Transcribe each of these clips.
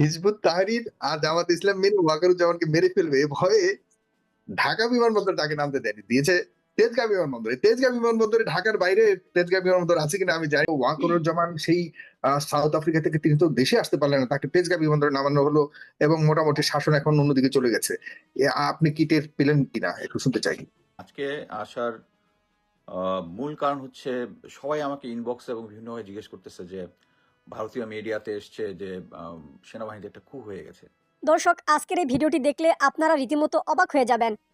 Hizb ut Tahrir আর জামাত ইসলাম মিলে ওয়াকারুজ্জামানকে মেরে ফেলবে। ভয়ে ঢাকা বিমানবন্দর তাকে নামতে দেয়নি। দিয়েছে তেজগাঁ বিমানবন্দরে। তেজগাঁ বিমানবন্দরে ঢাকার বাইরে তেজগাঁ বিমানবন্দর আছে কিনা আমি জানি সেই সাউথ আফ্রিকা থেকে তিনি তো দেশে আসতে পারলেন না। তাকে তেজগাঁ বিমানবন্দরে নামানো হলো এবং মোটামুটি শাসন এখন অন্যদিকে চলে গেছে। আপনি কি টের পেলেন কিনা? একটু শুনতে চাই। আজকে আসার মূল কারণ হচ্ছে সবাই আমাকে ইনবক্স এবং বিভিন্নভাবে জিজ্ঞেস করতেছে যে ভারতীয় মিডিয়াতে এসছে যে সেনাবাহিনীতে একটা কু হয়ে গেছে। দর্শক, আজকের এই ভিডিওটি দেখলে আপনারা রীতিমতো অবাক হয়ে যাবেন।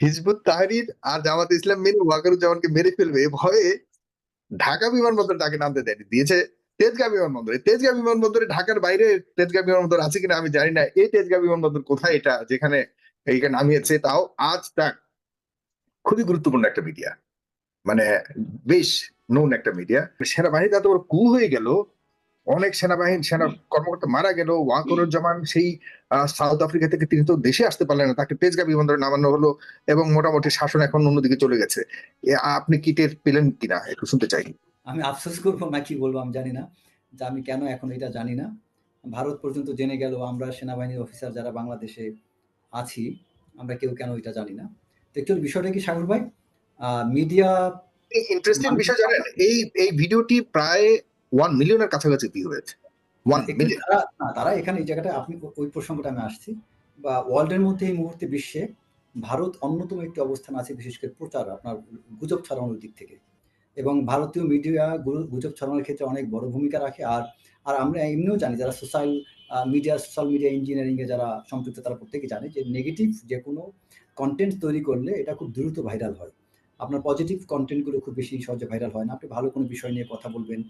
হিজবুত তাহরির আর জামাত ইসলাম মিলে ওয়াকারুজ্জামানকে মেরে ফেলবে। ভয়ে ঢাকা বিমানবন্দর তাকে নামতে দেয়নি। দিয়েছে তেজগাঁ বিমানবন্দরে। তেজগাঁ বিমানবন্দরে ঢাকার বাইরে তেজগাঁ বিমানবন্দর আছে কিনা আমি জানি না। এই তেজগাঁ বিমানবন্দর কোথায়? এটা যেখানে এইখানে নামিয়েছে তাও আজ তাক খুবই গুরুত্বপূর্ণ একটা মিডিয়া। মানে বেশ নোন একটা মিডিয়া। সেনাবাহিনী বড় কু হয়ে গেল অনেক সেনাবাহিনী সেনা কর্মকর্তা মারা গেল ওয়াকরুজ্জামান সেই সাউথ আফ্রিকা থেকে তিনি তো দেশে আসতে পারলেন না তাকে তেজগাঁ বিমানবন্দরে নামানো হলো এবং মোটামুটি শাসন এখন অন্যদিকে চলে গেছে। আপনি কি টের পেলেন কিনা? একটু শুনতে চাই। আমি আফসোস করব না কি বলব আমি জানি না যে আমি কেন এখন এটা জানি না। ভারত পর্যন্ত জেনে গেল আমরা সেনাবাহিনীর অফিসার যারা বাংলাদেশে আছি আমরা কেউ কেন এটা জানি না। তো একটু বিষয়টা কি সাগর ভাই? মিডিয়া ইন্টারেস্টিং বিষয় জানেন এই এই ভিডিওটি প্রায় ওয়ান মিলিয়নের কাছাকাছি ভিউ হয়েছে। ওয়ান মিলিয়ন তারা এখানে এই জায়গাটা আপনি ওই প্রসঙ্গটা আমি আসছি। বা ওয়ার্ল্ডের মধ্যে এই মুহূর্তে বিশ্বে ভারত অন্যতম একটি অবস্থান আছে বিশেষ করে প্রচার আপনার গুজব ছড়ানোর দিক থেকে। এবং ভারতীয় মিডিয়া গুজব ছড়ানোর ক্ষেত্রে অনেক বড় ভূমিকা রাখে। আর আর আমরা এমনিও জানি যারা social media social media engineering এ যারা সম্পৃক্ত তারা প্রত্যেকে জানে যে নেগেটিভ যে কোনো কন্টেন্ট তৈরি করলে এটা খুব দ্রুত ভাইরাল হয়। আপনার পজিটিভ কন্টেন্টগুলো খুব বেশি সহজে ভাইরাল হয় না। আপনি ভালো কোনো বিষয় নিয়ে কথা বলবেন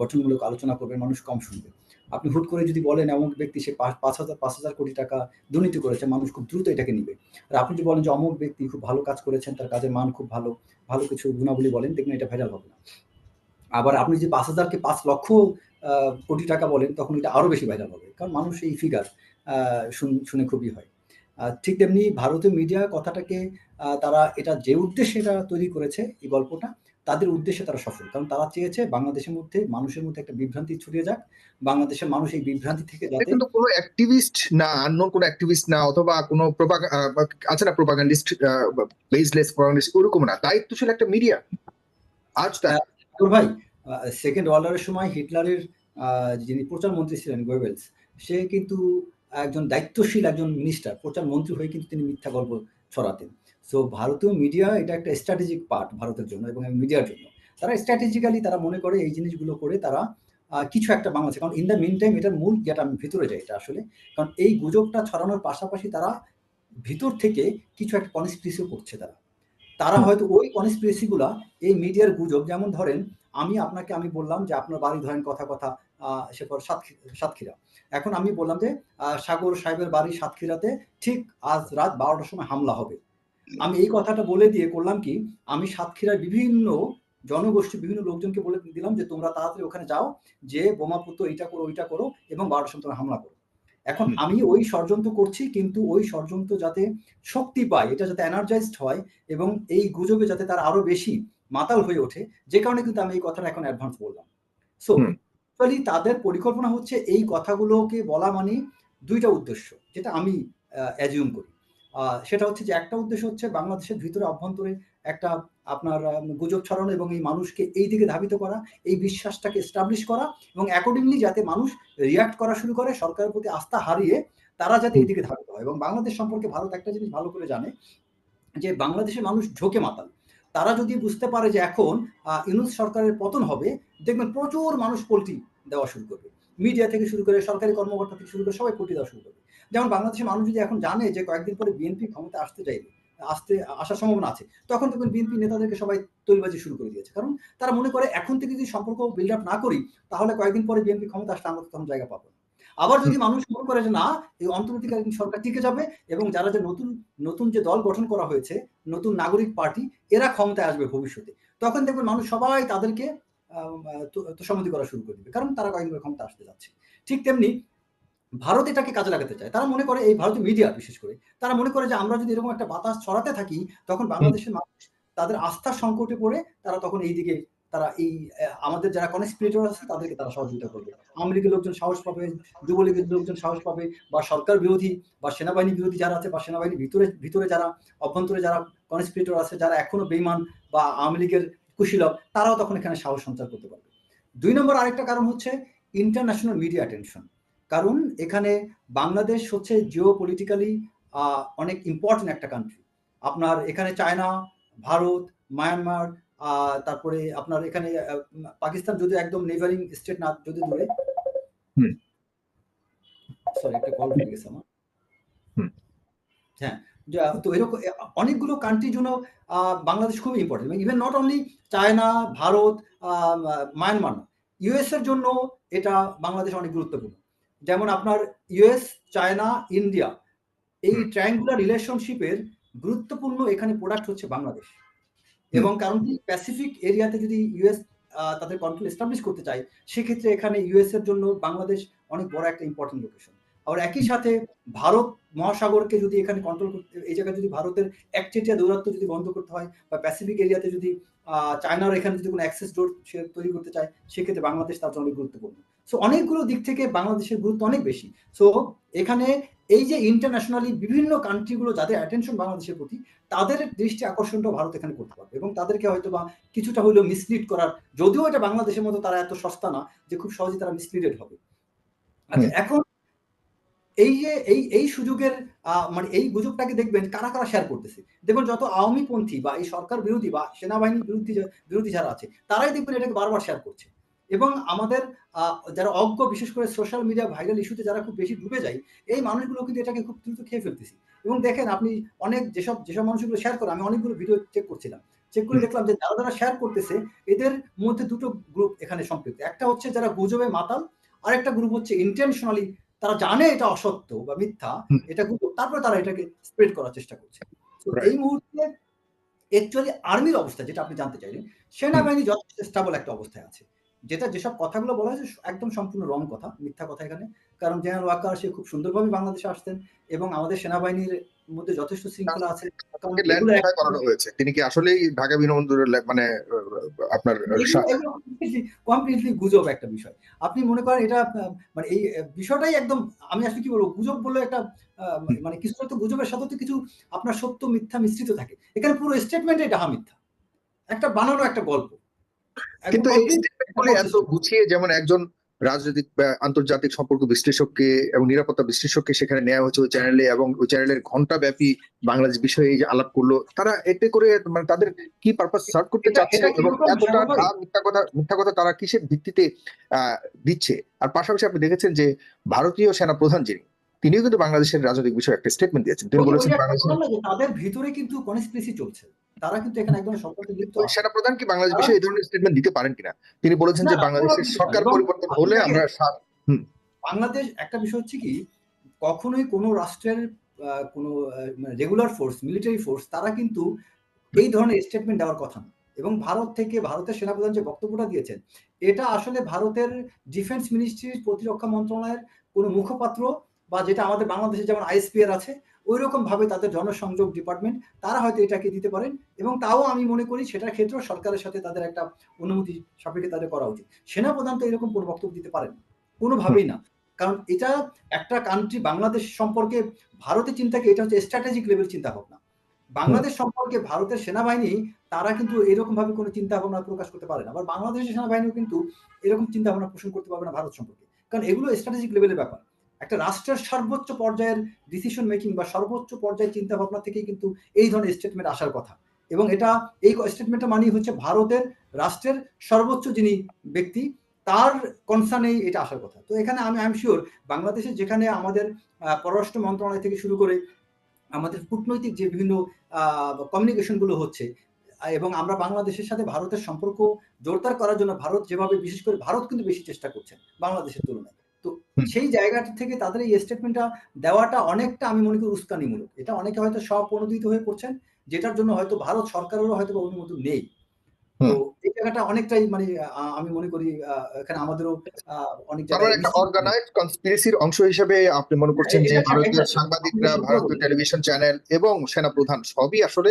গঠনমূলক আলোচনা করবেন, মানুষ কম শুনবে। আপনি হুট করে যদি বলেন এমন ব্যক্তি, সে পাঁচ হাজার পাঁচ হাজার কোটি টাকা দুর্নীতি করেছে, মানুষ খুব দ্রুত এটাকে নিবে। আর আপনি যদি বলেন যে অমুক ব্যক্তি খুব ভালো কাজ করেছেন, তার কাজের মান খুব ভালো ভালো কিছু গুণাবলী বলেন, দেখবেন এটা ভাইরাল হবে না। আবার আপনি যদি পাঁচ হাজারকে পাঁচ লক্ষ কোটি টাকা বলেন, তখন এটা আরও বেশি ভাইরাল হবে। কারণ মানুষ এই ফিগার শুনে খুবই হয়। ঠিক তেমনি ভারতীয় মিডিয়া কথাটাকে তারা এটা যে উদ্দেশ্যে এটা তৈরি করেছে এই গল্পটা তাদের উদ্দেশ্যে তারা সফল। কারণ তারা চেয়েছে বাংলাদেশের মধ্যে মানুষের মধ্যে একটা বিভ্রান্তি ছড়িয়ে যাক বাংলাদেশের মানুষ এই বিভ্রান্তি থেকে যাতে কিন্তু কোনো অ্যাক্টিভিস্ট না অন্য কোনো অ্যাক্টিভিস্ট না অথবা কোনো আছে না প্রোপাগান্ডিস্ট বেসলেস প্রোপাগান্ডিস্ট ওরকম না। দায়িত্বশীল একটা মিডিয়া আজ তা ঠাকুর ভাই সেকেন্ড ওয়ার্ল্ড ওয়ারের সময় হিটলারের আহ, যিনি প্রচার মন্ত্রী ছিলেন গোয়েবেলস সে কিন্তু একজন দায়িত্বশীল একজন মিনিস্টার প্রচার মন্ত্রী হয়ে কিন্তু তিনি মিথ্যা গল্প ছড়াতেন। সো ভারতীয় মিডিয়া এটা একটা স্ট্র্যাটেজিক পার্ট ভারতের জন্য এবং মিডিয়ার জন্য। তারা স্ট্র্যাটেজিক্যালি তারা মনে করে এই জিনিসগুলো করে তারা কিছু একটা বাংলাদেশে কারণ ইন দ্য মিন টাইম এটার মূল যেটা আমি ভিতরে যাই এটা আসলে কারণ এই গুজবটা ছড়ানোর পাশাপাশি তারা ভিতর থেকে কিছু একটা কনস্পিরেসিও করছে তারা। তারা হয়তো ওই কনস্পিরেসি গুলা এই মিডিয়ার গুজব যেমন ধরেন আমি আপনাকে আমি বললাম যে আপনার বাড়ি ধরেন কথা কথা সে পর সাতক্ষীরা। এখন আমি বললাম যে সাগর সাহেবের বাড়ি সাতক্ষীরাতে ঠিক আজ রাত বারোটার সময় হামলা হবে। আমি এই কথাটা বলে দিয়ে করলাম কি আমি সাতক্ষীরার বিভিন্ন জনগোষ্ঠী বিভিন্ন লোকজনকে বলে দিলাম যে তোমরা তাড়াতাড়ি ওখানে যাও যে বোমা পুত্র এইটা করো ওইটা করো এবং বারোটার সময় তোমরা হামলা করো। এখন আমি ওই ষড়যন্ত্র করছি কিন্তু ওই ষড়যন্ত্র যাতে শক্তি পায় এটা যাতে এনার্জাইজড হয় এবং এই গুজবে যাতে তারা আরও বেশি মাতাল হয়ে ওঠে যে কারণে কিন্তু আমি এই কথাটা এখন অ্যাডভান্স বললাম। সো অ্যাকচুয়ালি তাদের পরিকল্পনা হচ্ছে এই কথাগুলোকে বলা মানে দুইটা উদ্দেশ্য, যেটা আমি অ্যাজিউম করি। সেটা হচ্ছে যে একটা উদ্দেশ্য হচ্ছে বাংলাদেশের ভিতরে অভ্যন্তরে একটা আপনার গুজব ছড়ানো এবং এই মানুষকে এই দিকে ধাবিত করা, এই বিশ্বাসটাকে এস্টাবলিশ করা এবং অ্যাকর্ডিংলি যাতে মানুষ রিয়াক্ট করা শুরু করে, সরকারের প্রতি আস্থা হারিয়ে তারা যাতে এই দিকে ধাবিত হয়। এবং বাংলাদেশ সম্পর্কে ভারত একটা জিনিস ভালো করে জানে যে বাংলাদেশের মানুষ ঝোঁকে মাতাল। তারা যদি বুঝতে পারে যে এখন ইউনুস সরকারের পতন হবে, দেখবেন প্রচুর মানুষ পোল্ট্রি দেওয়া শুরু করবে। মিডিয়া থেকে শুরু করে সরকারি কর্মকর্তা থেকে শুরু করে সবাই পোল্ট্রি দেওয়া শুরু করবে। যেমন বাংলাদেশের মানুষ যদি এখন জানে যে কয়েকদিন পরে বিএনপি ক্ষমতা আসতে চাইবে, আসতে, আসার সম্ভাবনা আছে, তখন দেখবেন বিএনপি নেতাদেরকে সবাই তৈলবাজি শুরু করে দিয়েছে। কারণ তারা মনে করে এখন থেকে যদি সম্পর্ক বিল্ড আপ না করি, তাহলে কয়েকদিন পরে বিএনপি ক্ষমতা আসলে আমরা তখন জায়গা পাবো আবার যদি মানুষ মনে করে যে না, এই অন্তর্বর্তীকালীন সরকার টিকে যাবে এবং যারা যে নতুন নতুন যে দল গঠন করা হয়েছে, নতুন নাগরিক পার্টি, এরা ক্ষমতায় আসবে ভবিষ্যতে। তখন দেখবেন মানুষ সবাই তাদেরকে তোষামতি করা শুরু করে দিবে। কারণ তারা কয়েকদিন ক্ষমতা আসতে যাচ্ছে। ঠিক তেমনি ভারত এটাকে কাজে লাগাতে চায়। তারা মনে করে এই ভারতীয় মিডিয়া, বিশেষ করে, তারা মনে করে যে আমরা যদি এরকম একটা বাতাস ছড়াতে থাকি, তখন বাংলাদেশের মানুষ তাদের আস্থার সংকটে পড়ে, তারা তখন এই দিকে তারা এই আমাদের যারা কনস্পিরেটর আছে, তাদেরকে তারা সহযোগিতা করবে। লীগের লোকজন সাহস পাবে, যুবলীগের লোকজন সাহস পাবে, বা সরকার বিরোধী, বা সেনাবাহিনী বিরোধী যারা আছে, বা সেনাবাহিনীর ভিতরে ভিতরে যারা, অভ্যন্তরে যারা কনস্পিরেটর আছে, যারা এখনও বেইমান বা আওয়ামী লীগের কুশীলভ তারাও তখন এখানে সাহস সঞ্চার করতে পারবে। দুই নম্বর আরেকটা কারণ হচ্ছে ইন্টারন্যাশনাল মিডিয়া টেনশন কারণ এখানে বাংলাদেশ হচ্ছে জিও পলিটিক্যালি অনেক ইম্পর্টেন্ট একটা কান্ট্রি আপনার এখানে চায়না ভারত মায়ানমার আহ, তারপরে আপনার এখানে পাকিস্তান যদি একদম নেভারিং স্টেট না যদি দূরে। হুম। সরি একটা কল হয়ে গেছে আমার। হুম। হ্যাঁ তো এরকম অনেকগুলো কান্ট্রির জন্য বাংলাদেশ খুবই important even not only China Bharat Myanmar US এর জন্য এটা বাংলাদেশ অনেক গুরুত্বপূর্ণ। যেমন আপনার ইউএস চায়না ইন্ডিয়া এই। ট্রায়াঙ্গুলার রিলেশনশিপের গুরুত্বপূর্ণ এখানে প্রোডাক্ট হচ্ছে বাংলাদেশ। এবং কারণ কি প্যাসিফিক এরিয়াতে যদি ইউএস তাদের কন্ট্রোল এস্টাবলিশ করতে চায় সেক্ষেত্রে এখানে ইউএস এর জন্য বাংলাদেশ অনেক বড় একটা ইম্পর্টেন্ট লোকেশন আবার একই সাথে ভারত মহাসাগরকে যদি এখানে কন্ট্রোল করতে এই জায়গায় যদি ভারতের একচেটিয়া দৌরাত্ম যদি বন্ধ করতে হয় বা প্যাসিফিক এরিয়াতে যদি আহ, চায়নার এখানে যদি কোনো অ্যাক্সেস ডোর সে তৈরি করতে চায় সেক্ষেত্রে বাংলাদেশ তার জন্য অনেক গুরুত্বপূর্ণ। সো অনেকগুলো দিক থেকে বাংলাদেশের গুরুত্ব অনেক বেশি। সো এখানে এই যে ইন্টারন্যাশনালি বিভিন্ন কান্ট্রিগুলো যাদের অ্যাটেনশন বাংলাদেশের প্রতি তাদের দৃষ্টি আকর্ষণটা ভারত এখানে করতে পারবে। এবং তাদেরকে হয়তো বা কিছুটা হলেও মিসলিড করার যদিও এটা বাংলাদেশের মতো তারা এত সস্তা না যে খুব সহজে তারা মিসলিডেড হবে। আচ্ছা এখন এই যে এই এই সুযোগের মানে এই গুজবটাকে দেখবেন কারা কারা শেয়ার করতেছে? দেখুন যত আওয়ামী পন্থী বা এই সরকার বিরোধী বা সেনাবাহিনীর বিরোধী বিরোধী যারা আছে তারাই দেখবেন এটাকে বারবার শেয়ার করছে। এবং আমাদের যারা অজ্ঞ বিশেষ করে সোশ্যাল মিডিয়া ভাইরাল ইস্যুতে যারা খুব বেশি ডুবে যায় এই মানুষগুলো কিন্তু এটাকে খুব দ্রুত খেয়ে ফেলতেছি। এবং দেখেন আপনি অনেক যেসব যেসব মানুষগুলো শেয়ার করে আমি অনেকগুলো ভিডিও চেক করছিলাম। চেক করে দেখলাম যে যারা যারা শেয়ার করতেছে এদের মধ্যে দুটো গ্রুপ এখানে সম্পৃক্ত। একটা হচ্ছে যারা গুজবে মাতাল আর একটা গ্রুপ হচ্ছে ইন্টেনশনালি তারা জানে এটা অসত্য বা মিথ্যা এটা কিন্তু তারপরে তারা এটাকে স্প্রেড করার চেষ্টা করছে। তো এই মুহূর্তে অ্যাকচুয়ালি আর্মির অবস্থা যেটা আপনি জানতে চাইলেন সেনাবাহিনী যথেষ্ট স্টেবল একটা অবস্থায় আছে। যেটা যেসব কথাগুলো বলা হয়েছে একদম সম্পূর্ণ রং কথা মিথ্যা কথা এখানে। কারণ জেনারেল ওয়াকার সে খুব সুন্দরভাবে বাংলাদেশে আসতেন এবং আমাদের সেনাবাহিনীর মধ্যে যথেষ্ট শৃঙ্খলা আছে। তিনি কি আসলেই ঢাকা বিমানবন্দরের মানে আপনার কমপ্লিটলি গুজব একটা বিষয়। আপনি মনে করেন এটা মানে এই বিষয়টাই একদম আমি আসলে কি বলব গুজব বললে একটা আহ, মানে কিছু তো গুজবের সাথে তো কিছু আপনার সত্য মিথ্যা মিশ্রিত থাকে। এখানে পুরো স্টেটমেন্টে ডাহা মিথ্যা একটা বানানো একটা গল্প। কিন্তু এই complete statement গুলি এত গুছিয়ে যেমন একজন রাজনৈতিক আন্তর্জাতিক সম্পর্ক বিশ্লেষককে এবং নিরাপত্তা বিশ্লেষককে সেখানে নেওয়া হয়েছে ওই চ্যানেলে এবং ওই চ্যানেলের ঘণ্টা ব্যাপী বাংলাদেশ বিষয়ে যে আলাপ করল তারা এতে করে মানে তাদের কি পারপাস সার্ভ করতে চাচ্ছে এবং এতটা মিথ্যা কথা মিথ্যা কথা তারা কিসের ভিত্তিতে আহ দিচ্ছে? আর পাশাপাশি আপনি দেখেছেন যে ভারতীয় সেনা প্রধান যিনি তিনিও কিন্তু বাংলাদেশের রাজনৈতিক বিষয়ে একটা স্টেটমেন্ট দিয়েছেন। তিনি বলেছেন তাদের ভিতরে কিন্তু কনস্পিরেসি চলছে। তারা কিন্তু এখানে একদম সম্পর্কে সেনা প্রধান কি বাংলাদেশ বিষয়ে এই ধরনের স্টেটমেন্ট দিতে পারেন কিনা? তিনি বলেছেন যে বাংলাদেশের সরকার পরিবর্তন হলে আমরা বাংলাদেশ একটা বিষয় হচ্ছে কি কখনোই কোনো রাষ্ট্রের কোনো রেগুলার ফোর্স মিলিটারি ফোর্স তারা কিন্তু এই ধরনের স্টেটমেন্ট দেওয়ার কথা না। এবং ভারত থেকে ভারতের সেনাপ্রধান যে বক্তব্যটা দিয়েছেন এটা আসলে ভারতের ডিফেন্স মিনিস্ট্রির প্রতিরক্ষা মন্ত্রণালয়ের কোনো মুখপাত্র বা যেটা আমাদের বাংলাদেশে যেমন আইএসপিআর আছে ওই রকম ভাবে তাদের জনসংযোগ ডিপার্টমেন্ট তারা হয়তো এটাকে দিতে পারেন এবং তাও আমি মনে করি সেটার ক্ষেত্রেও সরকারের সাথে তাদের একটা অনুমতি সাপেক্ষে তাদের করা উচিত। সেনাপ্রধান তো এরকম কোনো বক্তব্য দিতে পারেন। কোনোভাবেই না। কারণ এটা একটা কান্ট্রি বাংলাদেশ সম্পর্কে ভারতের চিন্তাকে, এটা হচ্ছে স্ট্র্যাটেজিক লেভেল চিন্তা ভাবনা বাংলাদেশ সম্পর্কে ভারতের সেনাবাহিনী, তারা কিন্তু এরকম ভাবে কোনো চিন্তা ভাবনা প্রকাশ করতে পারে না। আবার বাংলাদেশের সেনাবাহিনীও কিন্তু এরকম চিন্তা ভাবনা পোষণ করতে পারবে না ভারত সম্পর্কে। কারণ এগুলো স্ট্র্যাটেজিক লেভেলের ব্যাপার। একটা রাষ্ট্রের সর্বোচ্চ পর্যায়ের ডিসিশন মেকিং বা সর্বোচ্চ পর্যায়ের চিন্তা ভাবনা থেকেই কিন্তু এই ধরনের স্টেটমেন্ট আসার কথা এবং এটা এই স্টেটমেন্টটা মানে হচ্ছে ভারতের রাষ্ট্রের সর্বোচ্চ যিনি ব্যক্তি, তার কনসার্নেই এটা আসার কথা তো এখানে আমি আই এম শিওর বাংলাদেশে যেখানে আমাদের পররাষ্ট্র মন্ত্রণালয় থেকে শুরু করে আমাদের কূটনৈতিক যে বিভিন্ন কমিউনিকেশনগুলো হচ্ছে, এবং আমরা বাংলাদেশের সাথে ভারতের সম্পর্ক জোরদার করার জন্য ভারত যেভাবে, বিশেষ করে ভারত কিন্তু বেশি চেষ্টা করছেন বাংলাদেশের তুলনায়। সেই জায়গাটা থেকে তাদের এই স্টেটমেন্টটা দেওয়াটা অনেকটা আমি মনে করি উস্কানিমূলক। এটা অনেকে হয়তো স্বপ্রণোদিত হয়ে পড়ছেন যেটার জন্য হয়তো ভারত সরকারেরও হয়তো বা অনুমোদন নেই। তো এই জায়গাটা অনেকটাই মানে আমি মনে করি এখানে আমাদেরও অনেক একটা অর্গানাইজড কনস্পিরেসির অংশ হিসেবে আপনি মনে করছেন যে ভারতীয় সাংবাদিকরা ভারতীয় টেলিভিশন চ্যানেল এবং সেনাপ্রধান সবই আসলে